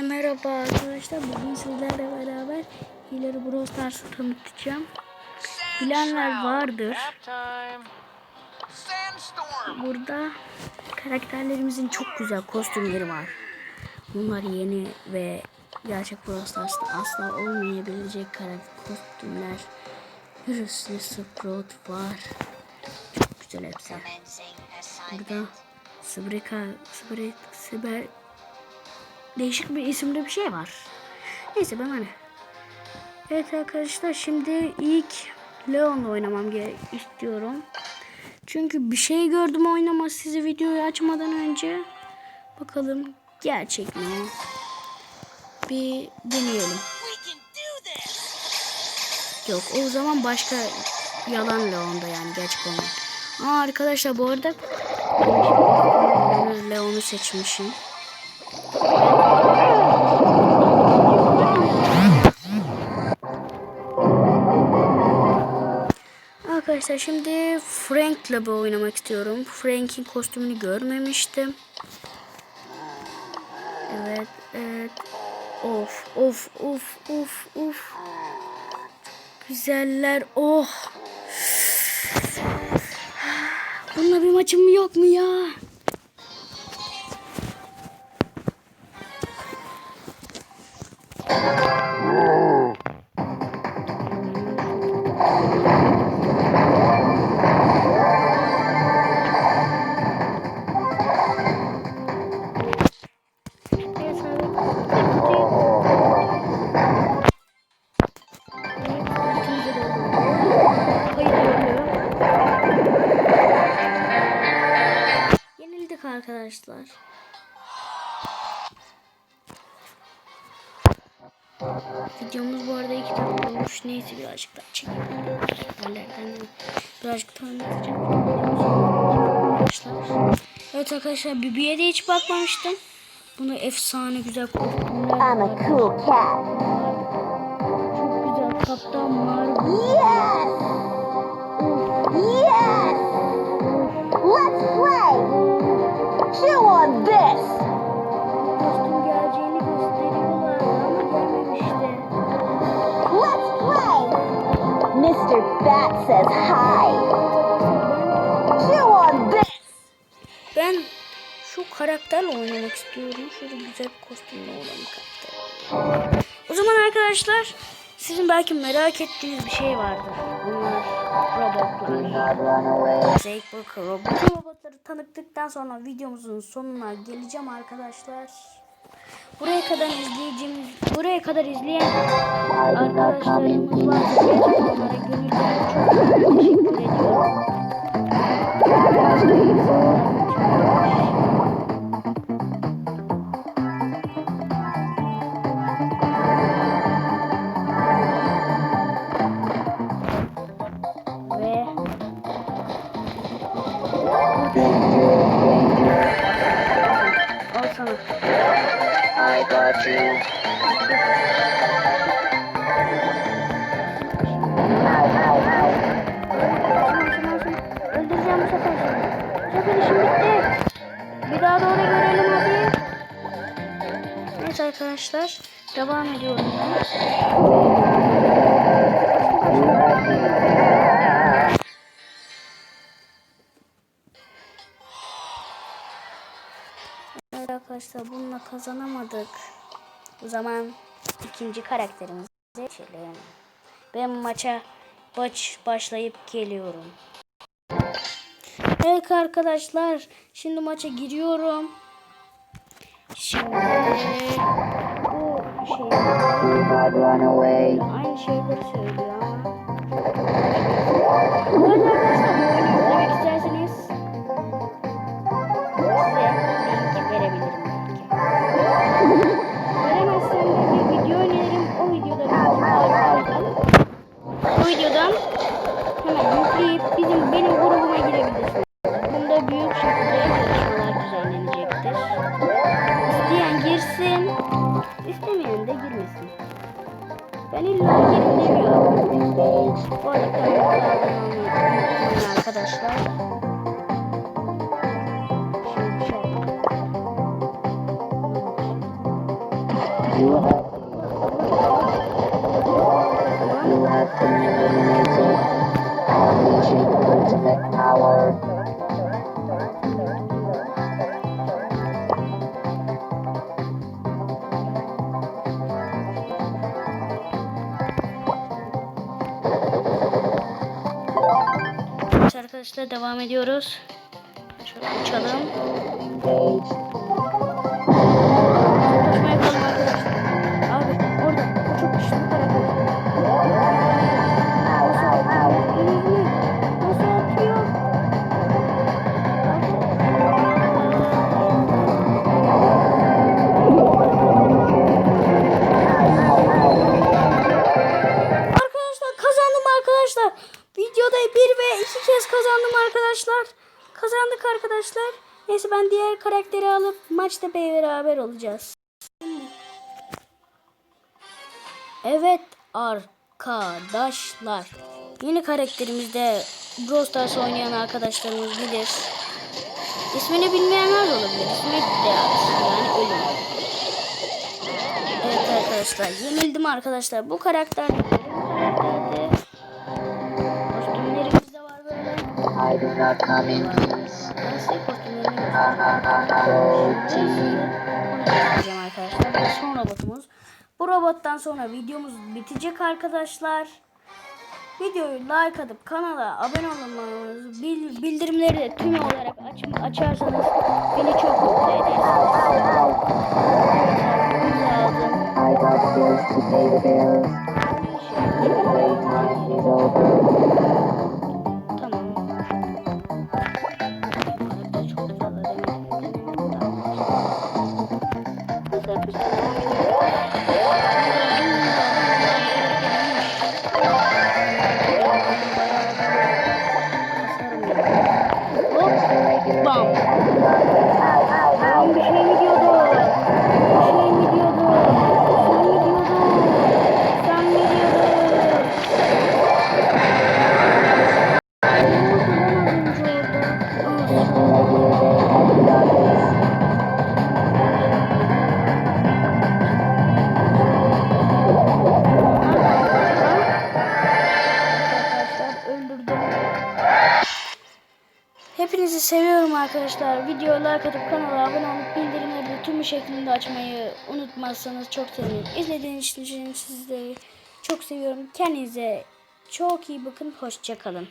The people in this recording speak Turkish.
Merhaba arkadaşlar. Bugün sizlerle beraber Hilary Brawl Stars'ı tanıtacağım. Bilenler vardır. Burada karakterlerimizin çok güzel kostümleri var. Bunlar yeni ve gerçek Brawl Stars'ta asla olmayabilecek karakter kostümler. Hürüslü Sprout var. Çok güzel hepsi. Burada Sabrika, Sabrika, Siber değişik bir isimde bir şey var. Neyse ben hani. Evet arkadaşlar şimdi ilk Leon'la oynamam gerek istiyorum. Çünkü bir şey gördüm oynama sizi videoyu açmadan önce. Bakalım gerçek mi? Bir deneyelim. Yok o zaman başka yalan Leon'da yani gerçek olmak. Aa arkadaşlar bu arada Leon'u seçmişim. Arkadaşlar şimdi Frank'la bir oynamak istiyorum. Frank'in kostümünü görmemiştim. Evet, evet. Of, of, of, of, of. Güzeller, oh. Bununla bir maçım yok mu ya? Videomuz bu arada iki dakika olmuş. Neyse birazcık daha çekelim. Haberlerden birazcık tanıtacağım. Arkadaşlar. Evet arkadaşlar Bibi'ye de hiç bakmamıştım. Bunu efsane güzel kostümler I'm a cool cat. Çok güzel Kaptan Marvel. Yes! Yes! Let's play! Chew on this! Karakterle oynamak istiyorum. Şöyle güzel bir kostümle olan karakter. O zaman arkadaşlar sizin belki merak ettiğiniz bir şey vardır. Bunlar robotlar. Zayık robot. Bu robotları tanıttıktan sonra videomuzun sonuna geleceğim arkadaşlar. Buraya kadar izleyeceğimiz, buraya kadar izleyen arkadaşlarımız var. Onlara gönülden çok teşekkür ediyorum. Neyse arkadaşlar. Devam ediyorum. Arkadaşlar bununla kazanamadık. O zaman ikinci karakterimize geçelim. Ben maça baş, başlayıp geliyorum. Evet arkadaşlar şimdi maça giriyorum. Şimdi bu şey aynı şeyleri söylüyor. Videodan hemen yükleyip bizim benim grubuma girebilirsiniz. Bunda büyük şekilde yarışmalar düzenlenecektir. İsteyen girsin, istemeyen de girmesin. Ben illa girin demiyorum. Bu arada kanalımda abone olmayı arkadaşlar. Şimdi şöyle. Arkadaşlar devam ediyoruz. Şöyle uçalım. Kazandık arkadaşlar. Neyse ben diğer karakteri alıp maçta beraber olacağız. Evet arkadaşlar. Yeni karakterimizde Brawl Stars oynayan arkadaşlarımız bilir. İsmini bilmeyenler de olabilir. İsmi de yani ölüm. Evet arkadaşlar yenildim arkadaşlar. Bu karakter. Kostümlerimiz de var böyle. Ben size kostümlerini arkadaşlar. Ve son robotumuz. Bu robottan sonra videomuz bitecek arkadaşlar. Videoyu like atıp kanala abone olmanız, bil- bildirimleri de tüm olarak aç, açarsanız beni çok mutlu edersiniz. Hepinizi seviyorum arkadaşlar. Videoya like atıp kanala abone olup bildirimleri tüm şeklinde açmayı unutmazsanız çok sevinirim. İzlediğiniz için sizleri çok seviyorum. Kendinize çok iyi bakın. Hoşçakalın.